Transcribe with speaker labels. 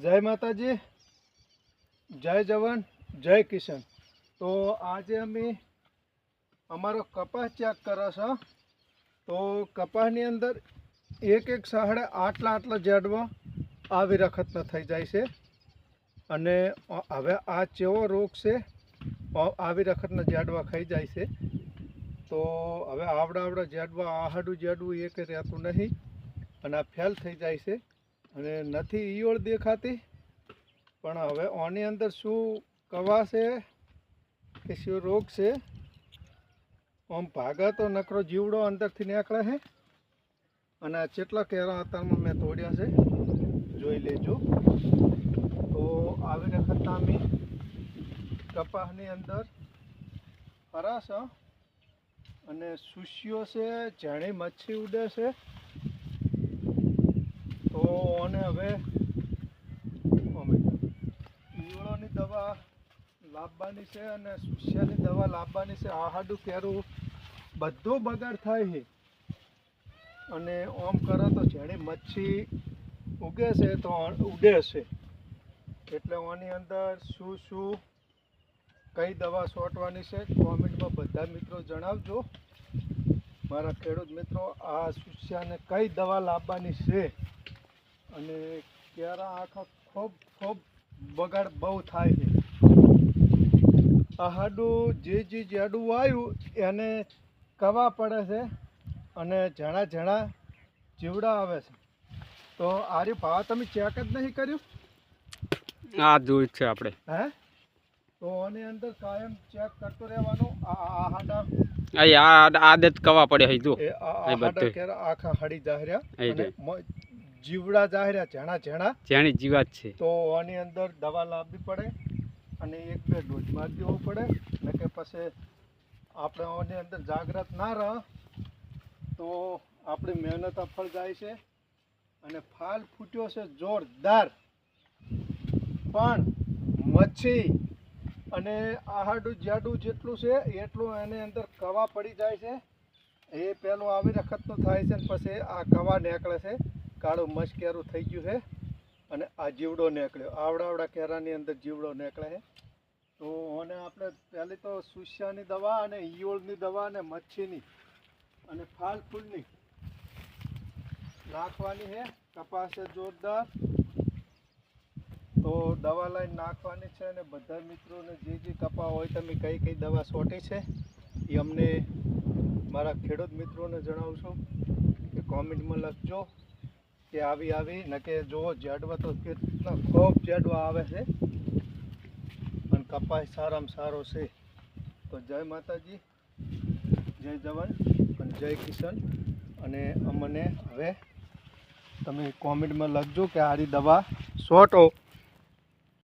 Speaker 1: જય માતાજી, જય જવાન, જય કિશન. તો આજે અમે અમારો કપાસ ચેક કરો છો. તો કપાસની અંદર એક એક સાહડે આટલા આટલા ઝાડવા આવી રખતના થઈ જાય છે. અને હવે આ ચેવો રોગ છે આવી રખતના જડવા ખાઈ જાય છે. તો હવે આવડા આવડા ઝાડવા આહાડું એ એક રહેતું નહીં. અને આ ફેલ થઈ જાય છે. અને નથી ઈયળ દેખાતી, પણ હવે આની અંદર શું કવા છે કે શું રોગ છે, આમ ભાગા તો નકરો જીવડો અંદરથી નીકળે છે અને આ કેટલા કેરા અત્યારમાં મેં તોડ્યા છે, જોઈ લેજો. તો આવી વખત અમે કપાસની અંદર ફરાશ, અને સુશીઓ છે જાણે મચ્છી ઉડે છે. તો અને હવે ઈવળોની દવા લાવવાની છે અને સુસ્યાની દવા લાવવાની છે. આહાડું કેરું બધું બગાડ થાય છે. અને ઓમ કરો તો જેણે મચ્છી ઉગે છે તો ઉડે છે. એટલે ઓની અંદર શું શું કઈ દવા છોટવાની છે કોમેન્ટમાં બધા મિત્રો જણાવજો. મારા ખેડૂત મિત્રો, આ સુસ્યાને કઈ દવા લાવવાની છે? અને ક્યારા આખા ખૂબ ખૂબ બગાડ બહુ થાય છે. આ હાડું જે જે જાડું આવ્યું એને કવા પડે છે અને જણા જણા જીવડા આવે છે. તો આરી ભાવ તમે ચેક જ નહીં કર્યું?
Speaker 2: આ જોયું છે આપણે.
Speaker 1: હે? તો આની અંદર કાયમ ચેક કરતો રહેવાનું આ આ- હાડા
Speaker 2: આ આદત કવા પડે અહીં જો.
Speaker 1: એ આ આ હાડા
Speaker 2: બધું.
Speaker 1: આખા હડી જાહર્યા અને જીવડા જાહેરા જણા જણા
Speaker 2: જેની જીવાત છે.
Speaker 1: તો આની અંદર દવા લાવવી પડે અને એક બે ડોઝ મારી દેવો પડે. ને કે પછી આપણે આની અંદર જાગ્રત ના રહે તો આપણી મહેનત અફળ જાય છે. અને ફાલ ફૂટ્યો છે જોરદાર. પણ મચ્છી અને આહાડું જાડું જેટલું છે એટલું એની અંદર કવા પડી જાય છે. એ પહેલો આવી વખતનું થાય છે પછી આ કવા નીકળે છે. કાળું મસ્કેરું થઈ ગયું છે અને આ જીવડો નીકળ્યો. આવડા આવડા કેરાની અંદર જીવડો નીકળે છે. તો અને આપણે પહેલી તો સુસ્યાની દવા અને ઈયોળની દવા અને મચ્છીની અને ફાલ ફૂલની નાખવાની છે. કપાસ જોરદાર. તો દવા લઈને નાખવાની છે અને બધા મિત્રોને જે જે કપા હોય તમે કઈ કઈ દવા સોટી છે એ અમને મારા ખેડૂત મિત્રોને જણાવશો કે કોમેન્ટમાં લખજો. કે આવી આવી, ને કે જો ઝાડવા તો કેટલા ખૂબ ઝાડવા આવે છે. અને કપાસ સારામાં સારો છે. તો જય માતાજી, જય જવાન અને જય કિશન. અને અમને હવે તમે કોમેન્ટમાં લખજો કે આરી દવા સોટો